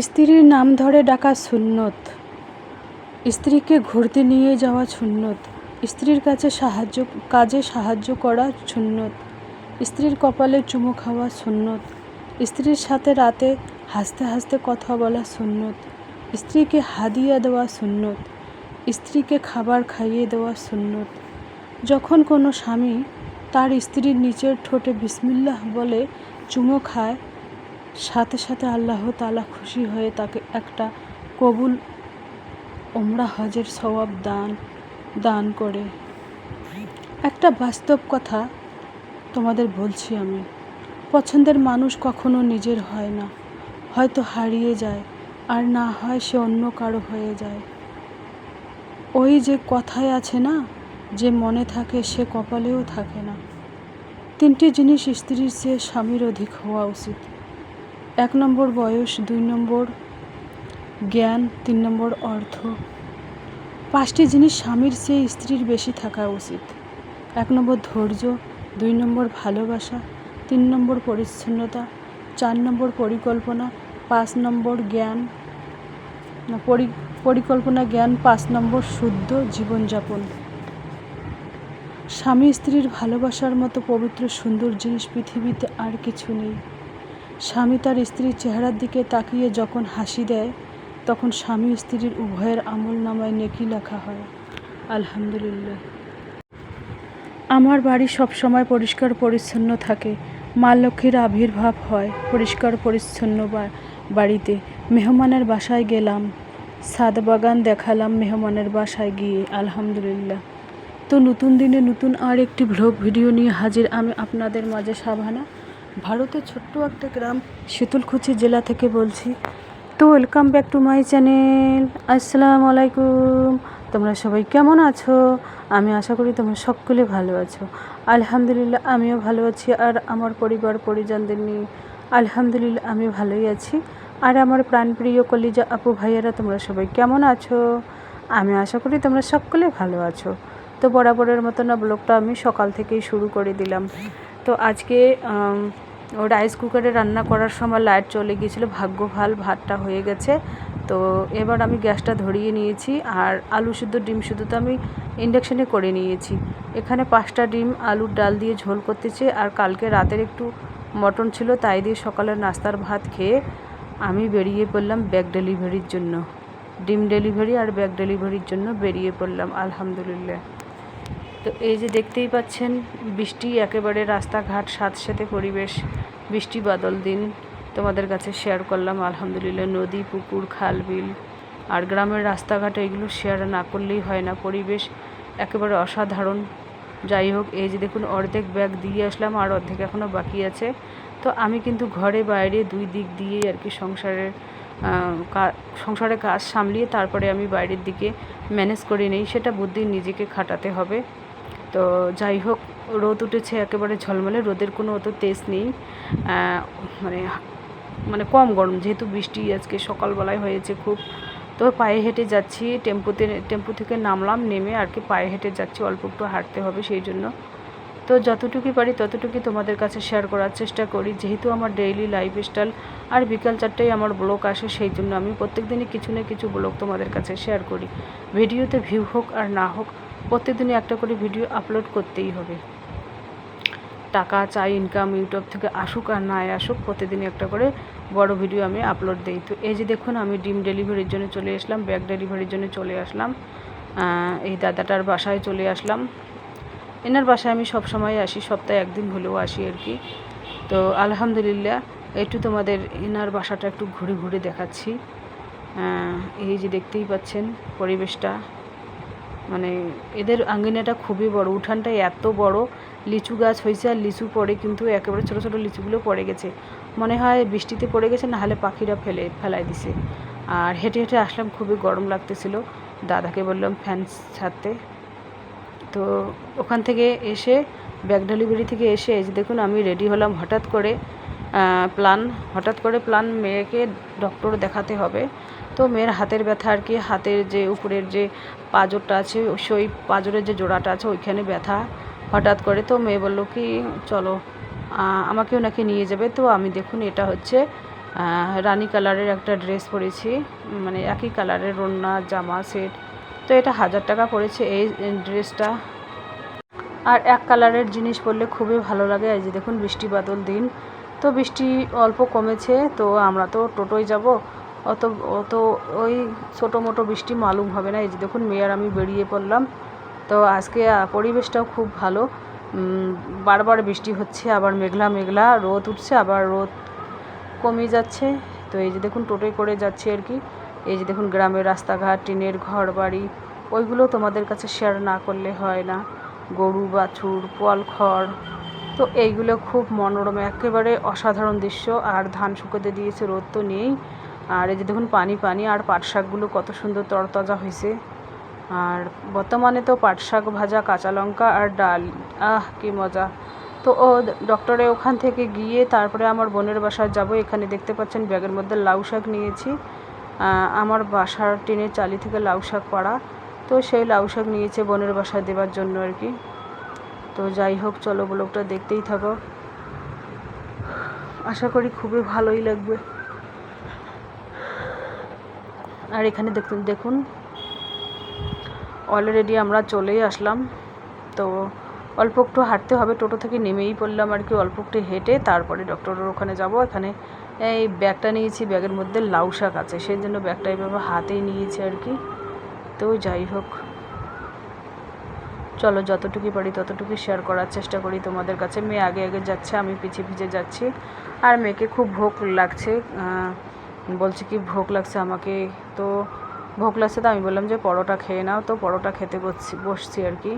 স্ত্রীর নাম ধরে ডাকা সুন্নত। স্ত্রীকে ঘুরতে নিয়ে যাওয়া সুন্নত। স্ত্রীর কাছে সাহায্য, কাজে সাহায্য করা সুন্নত। স্ত্রীর কপালে চুমু খাওয়া সুন্নত। স্ত্রীর সাথে রাতে হাসতে হাসতে কথা বলা সুন্নত। স্ত্রীকে হাদিয়া দেওয়া সুন্নত। স্ত্রীকে খাবার খাইয়ে দেওয়া সুন্নত। যখন কোনো স্বামী তার স্ত্রীর নিচের ঠোঁটে বিসমিল্লাহ বলে চুমো খায় সাথে সাথে আল্লাহ তাআলা খুশি হয়ে তাকে একটা কবুল ওমরা হজের সওয়াব দান দান করে। একটা বাস্তব কথা তোমাদের বলছি আমি। পছন্দের মানুষ কখনো নিজের হয় না। হয়তো হারিয়ে যায়, আর না হয় সে অন্য কারও হয়ে যায়। ওই যে কথায় আছে না, যে মনে থাকে সে কপালেও থাকে না। তিনটি জিনিস স্ত্রীর চেয়ে স্বামীর অধিক হওয়া উচিত। এক নম্বর বয়স, দুই নম্বর জ্ঞান, তিন নম্বর অর্থ। পাঁচটি জিনিস স্বামীর চেয়ে স্ত্রীর বেশি থাকা উচিত। এক নম্বর ধৈর্য, দুই নম্বর ভালোবাসা, তিন নম্বর পরিচ্ছন্নতা, চার নম্বর পরিকল্পনা, পাঁচ নম্বর জ্ঞান পরিকল্পনা জ্ঞান, পাঁচ নম্বর শুদ্ধ জীবনযাপন। স্বামী স্ত্রীর ভালোবাসার মতো পবিত্র সুন্দর জিনিস পৃথিবীতে আর কিছু নেই। স্বামী তার স্ত্রীর চেহারার দিকে তাকিয়ে যখন হাসি দেয়, তখন স্বামী স্ত্রীর উভয়ের আমল নামায় নেকি লেখা হয়। আলহামদুলিল্লাহ। আমার বাড়ি সবসময় পরিষ্কার পরিচ্ছন্ন থাকে। মা লক্ষ্মীর আবির্ভাব হয় পরিষ্কার পরিচ্ছন্ন বাড়িতে। মেহমানের বাসায় গেলাম। সাদ বাগান দেখালাম মেহমানের বাসায় গিয়ে। আলহামদুলিল্লাহ। তো নতুন দিনে নতুন আর একটি ভ্লগ ভিডিও নিয়ে হাজির আমি আপনাদের মাঝে সাভানা। ভারতের ছোট্ট একটা গ্রাম শীতলকুচি জেলা থেকে বলছি। তো welcome back to my channel আসসালামু আলাইকুম। তোমরা সবাই কেমন আছো? আমি আশা করি তোমরা সকলে ভালো আছো। আলহামদুলিল্লাহ, আমিও ভালো আছি। আর আমার পরিবার, পরিজনদের নিয়ে আলহামদুলিল্লাহ আমি ভালোই আছি। আর আমার প্রাণপ্রিয় কলিজা আপু ভাইয়ারা, তোমরা সবাই কেমন আছো? আমি আশা করি তোমরা সকলে ভালো আছো। তো বরাবরের মতো না ব্লগটা আমি সকাল থেকেই শুরু করে দিলাম। তো আজকে রাইস কুকারে রান্না করার সময় লাইট চলে গিয়েছিল, ভাগ্য ভালো ভাতটা হয়ে গেছে। তো এবার আমি গ্যাসটা ধরিয়ে নিয়েছি আর আলু শুদ্ধ ডিম শুদ্ধ তো আমি ইন্ডাকশানে করে নিয়েছি। এখানে পাঁচটা ডিম, আলুর ডাল দিয়ে ঝোল করতেছে আর কালকে রাতের একটু মটন ছিল, তাই দিয়ে সকালের নাস্তার ভাত খেয়ে আমি বেরিয়ে পড়লাম ব্যাগ ডেলিভারির জন্য। ডিম ডেলিভারি আর ব্যাগ ডেলিভারির জন্য বেরিয়ে পড়লাম, আলহামদুলিল্লাহ। তো এই যে দেখতেই পাচ্ছেন বৃষ্টি একেবারে রাস্তাঘাট সাথে পরিবেশ বৃষ্টি বাদল দিন। তোমাদের কাছে শেয়ার করলাম আলহামদুলিল্লাহ নদী পুকুর খাল বিল আর গ্রামের রাস্তাঘাট এগুলো শেয়ার না করলেই হয় না। পরিবেশ একেবারে অসাধারণ। যাই হোক এই যে দেখুন অর্ধেক ব্যাগ দিয়ে আসলাম আর অর্ধেক এখনও বাকি আছে। তো আমি কিন্তু ঘরে বাইরে দুই দিক দিয়েই আর কি সংসারের আহ, কা- সংসারে কাজ সামলিয়ে তারপরে আমি বাইরের দিকে ম্যানেজ করে নেই। সেটা বুদ্ধি নিজেকে খাটাতে হবে। তো যাই হোক, রোদ উঠেছে একেবারে ঝলমলে, রোদের কোনো অত তেজ নেই। মানে মানে কম গরম, যেহেতু বৃষ্টি আজকে সকালবেলায় হয়েছে খুব। তো পায়ে হেঁটে যাচ্ছি, টেম্পুতে, টেম্পু থেকে নামলাম, নেমে আর কি পায়ে হেঁটে যাচ্ছি, অল্প একটু হাঁটতে হবে সেই জন্য। তো যতটুকুই পারি ততটুকুই তোমাদের কাছে শেয়ার করার চেষ্টা করি। যেহেতু আমার ডেইলি লাইফস্টাইল আর বিকাল চারটায় আমার ব্লগ আসে সেই জন্য আমি প্রত্যেক দিনই কিছু না কিছু ব্লগ তোমাদের কাছে শেয়ার করি। ভিডিওতে ভিউ হোক আর না হোক প্রত্যেকদিনই একটা করে ভিডিও আপলোড করতেই হবে। টাকা চাই ইনকাম ইউটিউব থেকে আসুক আর না আসুক, প্রতিদিনই একটা করে বড় ভিডিও আমি আপলোড দিই। তো এই যে দেখুন, আমি ডিম ডেলিভারির জন্য চলে আসলাম, ব্যাগ ডেলিভারির জন্য চলে আসলাম। এই দাদাটার বাসায় চলে আসলাম। এনার বাসায় আমি সব সময় আসি, সপ্তাহে একদিন হলেও আসি আর কি। তো আলহামদুলিল্লাহ, একটু তোমাদের এনার বাসাটা একটু ঘুরে ঘুরে দেখাচ্ছি। এই যে দেখতেই পাচ্ছেন পরিবেশটা। মানে এদের আঙ্গিনাটা খুবই বড়। উঠানটা এত বড়, লিচু গাছ হয়েছে আর লিচু পড়ে কিন্তু একেবারে ছোট ছোট লিচুগুলো পড়ে গেছে। মনে হয় বৃষ্টিতে পড়ে গেছে না হলে পাখিরা ফেলে, ফেলাই দিছে। আর হেঁটে হেঁটে আসলাম, খুবই গরম লাগতেছিল। দাদাকে বললাম, ফ্যান ছাড়তে। তো ওখান থেকে এসে, ব্যাগ ডেলিভারি থেকে এসে, এই যে দেখুন, আমি রেডি হলাম হঠাৎ করে। প্ল্যান হঠাৎ করে প্ল্যান মেয়েকে ডক্টর দেখাতে হবে। তো মেয়ের হাতের ব্যথা আর কি, হাতের যে উপরের যে পাঁজরটা আছে, সেই পাঁজরের যে জোড়াটা আছে, ওইখানে ব্যথা। হঠাৎ করে তো মেয়ে বলল কি, চলো আমাকেও নাকি নিয়ে যাবে। তো আমি দেখুন, এটা হচ্ছে রানী কালারের একটা ড্রেস পরেছি। মানে একই কালারের ওড়না জামা সেট তো এটা হাজার টাকা পড়েছে এই ড্রেসটা আর এক কালারের জিনিস পরলে খুবই ভালো লাগে। এই যে দেখুন, বৃষ্টি বাদল দিন। তো বৃষ্টি অল্প কমেছে, তো আমরা তো টোটোয় যাব। অত অত ওই ছোটো মোটো বৃষ্টি মালুম হবে না। এই যে দেখুন, মেয়ার আমি বেরিয়ে পড়লাম। তো আজকে পরিবেশটাও খুব ভালো। বারবার বৃষ্টি হচ্ছে, আবার মেঘলা মেঘলা, রোদ উঠছে, আবার রোদ কমে যাচ্ছে। তো এই যে দেখুন, টোটোয় করে যাচ্ছে আর কি। এই যে দেখুন, গ্রামের রাস্তাঘাট, টিনের ঘর বাড়ি ওইগুলো তোমাদের কাছে শেয়ার না করলে হয় না। গরু, বাছুর, পোয়াল, খড় তো এইগুলো খুব মনোরম, একেবারে অসাধারণ দৃশ্য। আর ধান শুকোতে দিয়েছে রোদ তো নেই। আর এই যে দেখুন পানি পানি, আর পাট শাকগুলো কত সুন্দর তরতাজা হয়েছে। আর বর্তমানে তো পাট শাক ভাজা, কাঁচা লঙ্কা আর ডাল। আহ, কি মজা। তো ও ডক্টরে ওখান থেকে গিয়ে তারপরে আমার বোনের বাসায় যাব। এখানে দেখতে পাচ্ছেন ব্যাগের মধ্যে লাউ শাক নিয়েছি। আমার বাসার টিনের চালি থেকে লাউ শাক পাড়া। তো সেই লাউ শাক নিয়েছে বোনের বাসায় দেওয়ার জন্য আর কি। তো যাই হোক, চলো ব্লগটা দেখতেই থাকো। আশা করি খুবই ভালোই লাগবে। আর এখানে দেখুন দেখুন অলরেডি আমরা চলেই আসলাম। তো অল্প একটু হাঁটতে হবে, টোটো থেকে নেমেই পড়লাম আর কি, অল্প একটু হেঁটে তারপরে ডক্টরের ওখানে যাব। এখানে এই ব্যাগটা নিয়েছি, ব্যাগের মধ্যে লাউ শাক আছে, সেই জন্য ব্যাগটা এইভাবে হাতেই নিয়েছি আর কি। তো যাই হোক চলো যতটুকু পারি ততটুকু শেয়ার করার চেষ্টা করি তোমাদের কাছে। মেয়ে আগে আগে যাচ্ছে, আমি পিছিয়ে পিছিয়ে যাচ্ছি। আর মেয়েকে খুব ভোগ লাগছে বলছে কি ভোগ লাগছে আমাকে। তো ভোগ লাগছে তো আমি বললাম যে পরোটা খেয়ে নাও। তো পরোটা খেতে বসছি বসছি আর কি।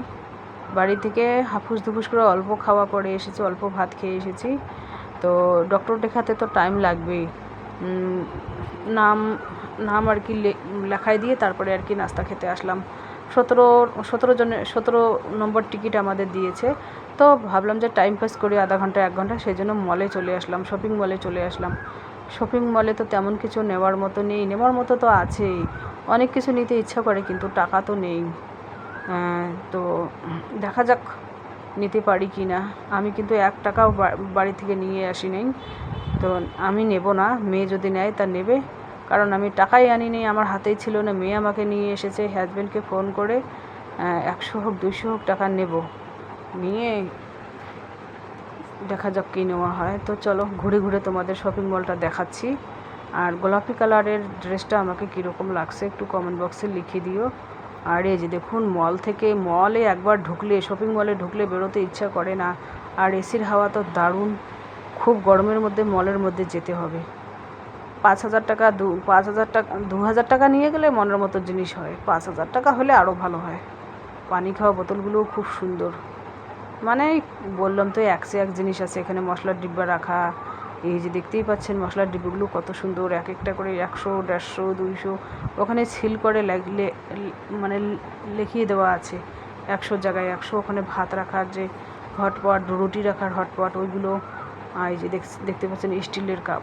বাড়ি থেকে হাফুস দুফুস করে অল্প খাওয়া করে এসেছি, অল্প ভাত খেয়ে এসেছি। তো ডক্টর দেখাতে তো টাইম লাগবেই। নাম নাম আর কি লেখায় দিয়ে তারপরে আর কি নাস্তা খেতে আসলাম। সতেরো সতেরো জনের সতেরো নম্বর টিকিট আমাদের দিয়েছে। তো ভাবলাম যে টাইম পাস করি, আধা ঘণ্টা, এক ঘণ্টা, সেই জন্য মলে চলে আসলাম শপিং মলে চলে আসলাম। শপিং মলে তো তেমন কিছু নেওয়ার মতো নেই, নেওয়ার মতো তো আছেই। অনেক কিছু নিতে ইচ্ছা করে, কিন্তু টাকা তো নেই। তো দেখা যাক নিতে পারি কি না। আমি কিন্তু এক টাকাও বাড়ি থেকে নিয়ে আসি নাই। তো আমি নেব না, মেয়ে যদি নেয় তা নেবে। কারণ আমি টাকাই আনি নি আমার হাতেই ছিল না। মেয়ে আমাকে নিয়ে এসেছে হাজব্যান্ডকে ফোন করে একশো হোক দুশো হোক টাকা নেব। নিয়ে দেখা যাক কী নেওয়া হয়। তো চলো, ঘুরে ঘুরে তোমাদের শপিং মলটা দেখাচ্ছি। আর গোলাপি কালারের ড্রেসটা আমাকে কীরকম লাগছে একটু কমেন্ট বক্সে লিখে দিও। আর এই যে দেখুন মল থেকে মলে একবার ঢুকলে শপিং মলে ঢুকলে বেরোতে ইচ্ছা করে না। আর এসির হাওয়া তো দারুণ। খুব গরমের মধ্যে মলের মধ্যে যেতে হবে। পাঁচ হাজার টাকা দু, পাঁচ হাজার টাকা, দু হাজার টাকা নিয়ে গেলে মনের মতো জিনিস হয়। পাঁচ হাজার টাকা হলে আরও ভালো হয়। পানি খাওয়া বোতলগুলোও খুব সুন্দর। মানে বললাম তো একশো এক জিনিস আছে। এখানে মশলার ডিব্বা রাখা। এই যে দেখতেই পাচ্ছেন, মশলার ডিব্বাগুলো কত সুন্দর। এক একটা করে একশো, দেড়শো, দুইশো। ওখানে সিল করে লাগলে মানে লিখিয়ে দেওয়া আছে। একশোর জায়গায় একশো। ওখানে ভাত রাখার যে হটপট, রুটি রাখার হটপট, ওইগুলো আর এই যে দেখ- দেখতে পাচ্ছেন, স্টিলের কাপ।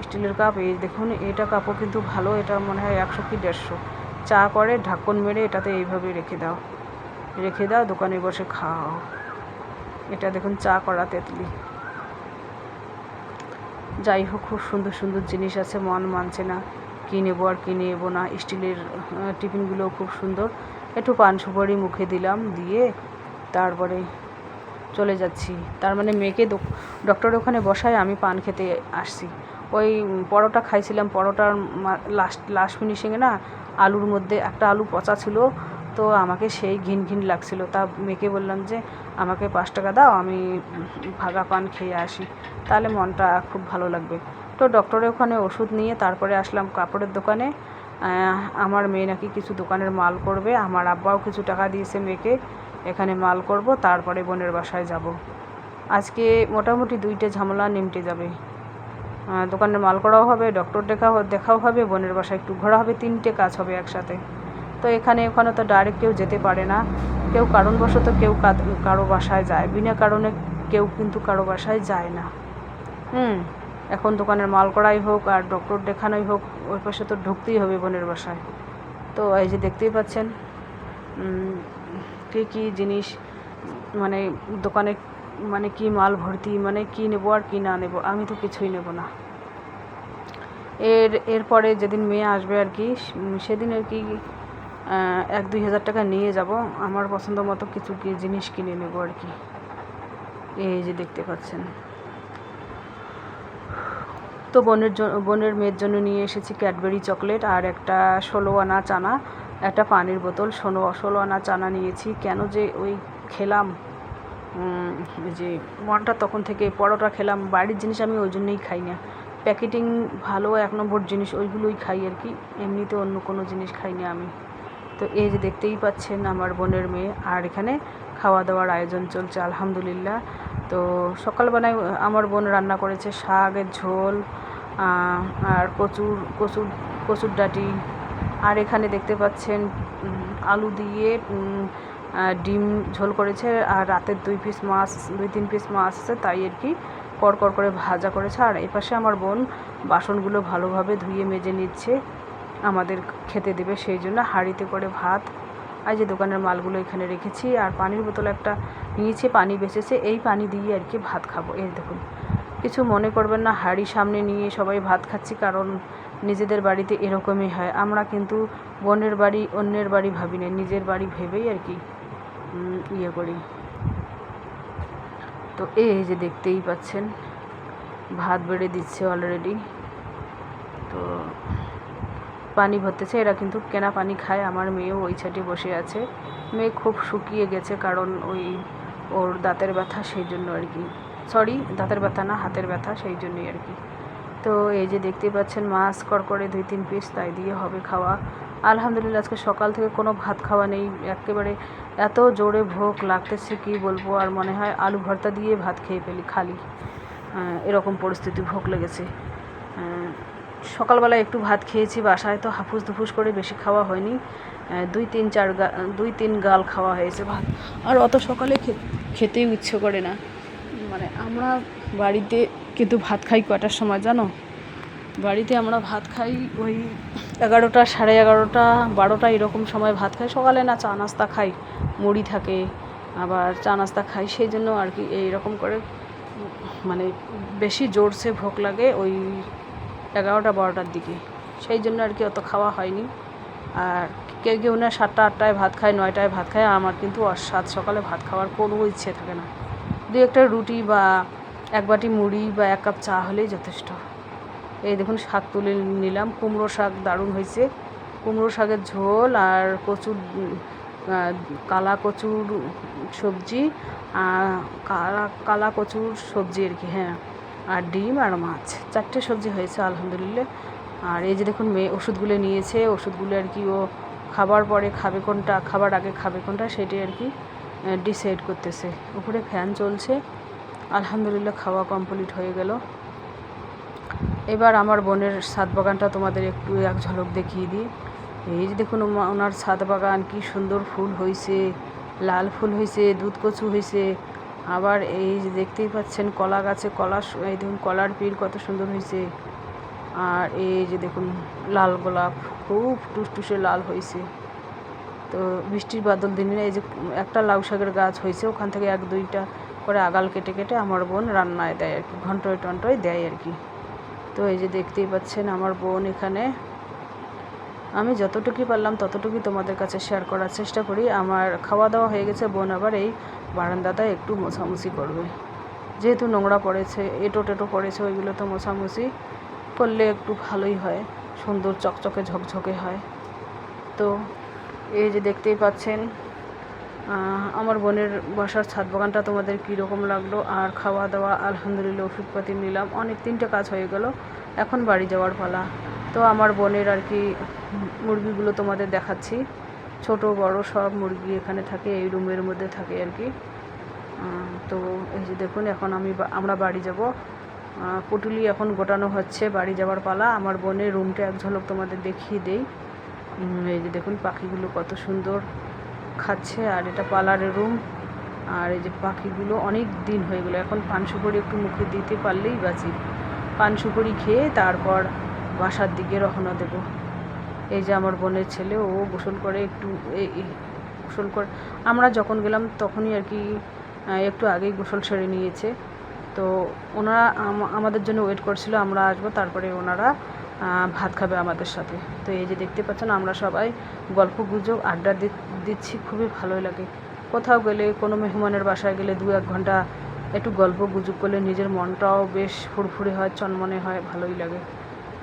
স্টিলের কাপ, এই দেখুন, এটা কাপও কিন্তু ভালো, এটা মনে হয় একশো কি দেড়শো। চা করে, ঢাকন মেরে এটাতে এইভাবে রেখে দাও। রেখে দাও, দোকানে বসে খাও। এটা দেখুন, চা করা তেতলি। যাই হোক, খুব সুন্দর সুন্দর জিনিস আছে, মন মানছে না। কী নেব আর কী নেব না, স্টিলের টিফিনগুলো খুব সুন্দর। একটু পান সুপারি মুখে দিলাম, দিয়ে তারপরে চলে যাচ্ছি। তার মানে মেয়েকে ডক্টরের ওখানে বসায় আমি পান খেতে আসছি। ওই পরোটা খাইছিলাম, পরোটার লাস্ট লাস্ট ফিনিশিংয়ে না আলুর মধ্যে একটা আলু পচা ছিল, তো আমাকে সেই ঘিন ঘিন লাগছিল। তা মেয়েকে বললাম যে, আমাকে পাঁচ টাকা দাও, আমি ভাগা পান খেয়ে আসি। তাহলে মনটা খুব ভালো লাগবে। তো ডক্টরের ওখানে ওষুধ নিয়ে তারপরে আসলাম কাপড়ের দোকানে। আমার মেয়ে নাকি কিছু দোকানের মাল করবে, আমার আব্বাও কিছু টাকা দিয়েছে মেয়েকে। এখানে মাল করব, তারপরে বোনের বাসায় যাব। আজকে মোটামুটি দুইটা ঝামেলা নিমটে যাবে। দোকানের মাল করাও হবে ডক্টর দেখাও দেখাও হবে, বোনের বাসায় একটু ঘোরা হবে, তিনটে কাজ হবে একসাথে। তো এখানে ওখানে তো ডাইরেক্ট কেউ যেতে পারে না। কেউ কারণবশত কেউ কারও বাসায় যায়, বিনা কারণে কেউ কিন্তু কারও বাসায় যায় না। হুম, এখন দোকানের মাল করাই হোক আর ডক্টর দেখানোই হোক, ওই পাশে তো ঢুকতেই হবে বোনের বাসায়। তো এই যে দেখতেই পাচ্ছেন কী কী জিনিস মানে দোকানে মানে কি মাল ভর্তি মানে কি নেব আর কি না নেব, আমি তো কিছুই নেব না। এর, এরপরে যেদিন মেয়ে আসবে আর কি, সেদিন আর কি এক দুই হাজার টাকা নিয়ে যাব, আমার পছন্দ মতো কিছু কি জিনিস কিনে নেব আর কি। এই যে দেখতে পাচ্ছেন। তো বোনের জন্য বোনের মেয়ের জন্য নিয়ে এসেছি ক্যাডবেরি চকলেট আর একটা ষোলো আনা চানা। একটা পানির বোতল ষোলো ষোলো আনা চানা নিয়েছি। কেন যে ওই খেলাম? যে মনটা তখন থেকে পরোটা খেলাম, বাড়ির জিনিস আমি ওই জন্যই খাই না। প্যাকেটিং ভালো এক নম্বর জিনিস, ওইগুলোই খাই আর কি। এমনিতে অন্য কোনো জিনিস খাই না আমি। তো এই যে দেখতেই পাচ্ছেন আমার বোনের মেয়ে, আর এখানে খাওয়া দাওয়ার আয়োজন চলছে, আলহামদুলিল্লাহ। তো সকালবেলায় আমার বোন রান্না করেছে শাকের ঝোল আর কচুর কচুর কচুর ডাঁটি আর এখানে দেখতে পাচ্ছেন আলু দিয়ে ডিম ঝোল করেছে আর রাতের দুই পিস মাছ, দুই তিন পিস মাছ আছে, তাই আর কি কর কর করে ভাজা করেছে। আর এপাশে আমার বোন বাসনগুলো ভালোভাবে ধুয়ে মেজে নিচ্ছে, আমাদের খেতে দেবে সেই জন্য। হাঁড়িতে করে ভাত আর যে দোকানের মালগুলো এখানে রেখেছি। আর পানির বোতল একটা নিয়েছি, পানি বেঁচেছে, এই পানি দিয়ে আর কি ভাত খাব। এই দেখুন, কিছু মনে করবেন না, হাঁড়ি সামনে নিয়ে সবাই ভাত খাচ্ছি, কারণ নিজেদের বাড়িতে এরকমই হয়। আমরা কিন্তু বোনের বাড়ি, অন্যের বাড়ি ভাবি না, নিজের বাড়ি ভেবেই আর কি ইয়ে করি। তো এই যে দেখতেই পাচ্ছেন, ভাত বেড়ে দিচ্ছে অলরেডি তো পানি ভরতেছে, এরা কিন্তু কেনা পানি খায়। আমার মেয়েও ওই ছাটে বসে আছে। মেয়ে খুব শুকিয়ে গেছে কারণ ওই ওর দাঁতের ব্যথা, সেই জন্য আর কি। সরি দাঁতের ব্যথা না, হাতের ব্যথা, সেই জন্যই আর কি। তো এই যে দেখতে পাচ্ছেন, মাছ করে দুই তিন পিস তাই দিয়ে হবে খাওয়া। আলহামদুলিল্লাহ, আজকে সকাল থেকে কোনো ভাত খাওয়া নেই। একেবারে এত জোরে ভোগ লাগতেছে, কি বলব? আর মনে হয় আলু ভর্তা দিয়ে ভাত খেয়ে ফেলি, খালি। এরকম পরিস্থিতি ভোগ লেগেছে। সকালবেলা একটু ভাত খেয়েছি, বাসায় তো হাফুস দুফুস করে বেশি খাওয়া হয়নি। দুই তিন চার গা, দুই তিন গাল খাওয়া হয়েছে ভাত। আর অত সকালে খেতেই ইচ্ছে করে না। মানে আমরা বাড়িতে কিন্তু ভাত খাই কয়টার সময় জানো? বাড়িতে আমরা ভাত খাই ওই এগারোটা, সাড়ে এগারোটা, বারোটা এরকম সময় ভাত খাই। সকালে না চা নাস্তা খাই, মুড়ি থাকে, আবার চা নাস্তা খাই। সেই জন্য আর কি এইরকম করে মানে বেশি জোরসে ভোগ লাগে ওই এগারোটা, বারোটার দিকে। সেই জন্য আর কি অত খাওয়া হয়নি। আর কেউ কেউ না সাতটা, আটটায় ভাত খায়, নয়টায় ভাত খায়। আমার কিন্তু সাত সকালে ভাত খাওয়ার কোনো ইচ্ছে থাকে না। দু একটা রুটি বা এক বাটি মুড়ি বা এক কাপ চা হলেই যথেষ্ট। এই দেখুন শাক তুলে নিলাম। কুমড়ো শাক দারুণ হয়েছে। কুমড়ো শাকের ঝোল আর কচুর কালা কচুর সবজি আহ, কালা কালা কচুর সবজি আর কি হ্যাঁ। আর ডিম আর মাছ। চারটে সবজি হয়েছে আলহামদুলিল্লাহ। আর এই যে দেখুন মেয়ে ওষুধগুলো নিয়েছে। ওষুধগুলো আর কি ও খাবার পরে খাবে কোনটা খাবার আগে খাবে কোনটা সেটাই আর কি ডিসাইড করতেছে। উপরে ফ্যান চলছে। আলহামদুলিল্লাহ খাওয়া কমপ্লিট হয়ে গেল। এবার আমার বোনের ছাদ বাগানটা তোমাদের একটু এক ঝলক দেখিয়ে দিই। এই যে দেখুন ওনার ছাদ বাগান, কি সুন্দর ফুল হয়েছে লাল ফুল হয়েছে দুধ কচু হয়েছে আবার এই যে দেখতেই পাচ্ছেন কলা গাছে কলা এই দেখুন কলার পির কত সুন্দর হয়েছে আর এই যে দেখুন লাল গোলাপ, খুব টুসটুসে লাল হয়েছে তো বৃষ্টির বাদল দিনে এই যে একটা লাউ শাকের গাছ হয়েছে ওখান থেকে এক দুইটা করে আগাল কেটে কেটে আমার বোন রান্নায় দেয় আর কি, ঘন্টয় টন্টয় দেয় আর কি। তো এই যে দেখতেই পাচ্ছেন আমার বোন এখানে। আমি যতটুকুই পারলাম ততটুকুই তোমাদের কাছে শেয়ার করার চেষ্টা করি। আমার খাওয়া দাওয়া হয়ে গেছে, বোন আবার এই বারান্দাটা একটু মোছামুছি করবে। যেহেতু নোংরা পড়েছে, এটো টেটো পড়েছে, ওইগুলো তো মোছামুছি করলে একটু ভালোই হয়, সুন্দর চকচকে ঝকঝকে হয়। তো এই যে দেখতেই পাচ্ছেন আমার বোনের বাসার ছাদ বাগানটা তোমাদের কীরকম লাগল? আর খাওয়া দাওয়া, আলহামদুলিল্লাহ ওষুধপাতি নিলাম। অনেক তিনটে কাজ হয়ে গেল। এখন বাড়ি যাওয়ার পালা। তো আমার বোনের আর কি মুরগিগুলো তোমাদের দেখাচ্ছি। ছোট, বড় সব মুরগি এখানে থাকে, এই রুমের মধ্যে থাকে আর কি। তো এই যে দেখুন, এখন আমি আমরা বাড়ি যাব। পুটুলি এখন গোটানো হচ্ছে, বাড়ি যাওয়ার পালা। আমার বোনের রুমটা এক ঝলক তোমাদের দেখিয়ে দেই। এই যে দেখুন, পাখিগুলো কত সুন্দর। খাচ্ছে, আর এটা পার্লারের রুম আর এই যে পাখিগুলো অনেক দিন হয়ে গেলো। এখন পান সুপারি একটু মুখে দিতে পারলেই বাঁচি। পান সুপারি খেয়ে তারপর বাসার দিকে রওনা দেব। এই যে আমার বোনের ছেলে, ও গোসল করে একটু গোসল করে, আমরা যখন গেলাম তখনই আর কি একটু আগেই গোসল সেরে নিয়েছে। তো ওনারা আমাদের জন্য ওয়েট করছিল, আমরা আসব, তারপরে ওনারা ভাত খাবে আমাদের সাথে। তো এই যে দেখতে পাচ্ছেন, আমরা সবাই গল্প, গুজব, আড্ডা দিচ্ছি, খুবই ভালোই লাগে। কোথাও গেলে, কোনো মেহমানের বাসায় গেলে দু এক ঘণ্টা একটু গল্প, গুজব করলে নিজের মনটাও বেশ ফুরফুরে হয়, চনমনে হয়, ভালোই লাগে।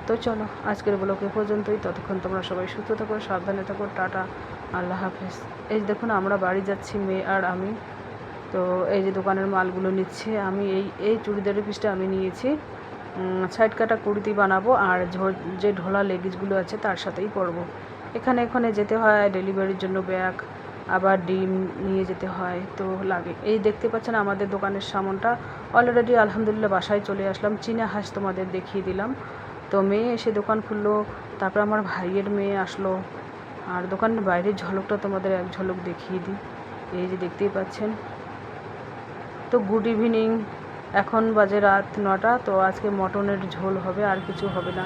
তো চলো, আজকের ব্লগ এ পর্যন্তই। ততক্ষণ তোমরা সবাই সুস্থ থাকো, সাবধানে থাকো, টাটা, আল্লাহ হাফেজ। এই দেখুন, আমরা বাড়ি যাচ্ছি, মেয়ে আর আমি। তো এই যে দোকানের মালগুলো নিচ্ছে, আমি এই এই চুড়িদারের পিসটা আমি নিয়েছি। সাইড কাটা কুর্তি বানাবো আর যে ঢোলা লেগিসগুলো আছে তার সাথেই পরবো। এখানে এখানে যেতে হয়, ডেলিভারির জন্য ব্যাগ, আবার ডিম নিয়ে যেতে হয়, তো লাগে। এই দেখতে পাচ্ছেন আমাদের দোকানের সামনটা। অলরেডি আলহামদুলিল্লাহ বাসায় চলে আসলাম। চীনা হাঁস তোমাদের দেখিয়ে দিলাম। তো মেয়ে এসে দোকান খুললো, তারপর আমার ভাইয়ের মেয়ে আসলো। আর দোকানের বাইরের ঝলকটা তোমাদের এক ঝলক দেখিয়ে দিই। এই যে দেখতেই পাচ্ছেন। তো গুড ইভিনিং এখন বাজে রাত নটা তো আজকে মটনের ঝোল হবে আর কিছু হবে না।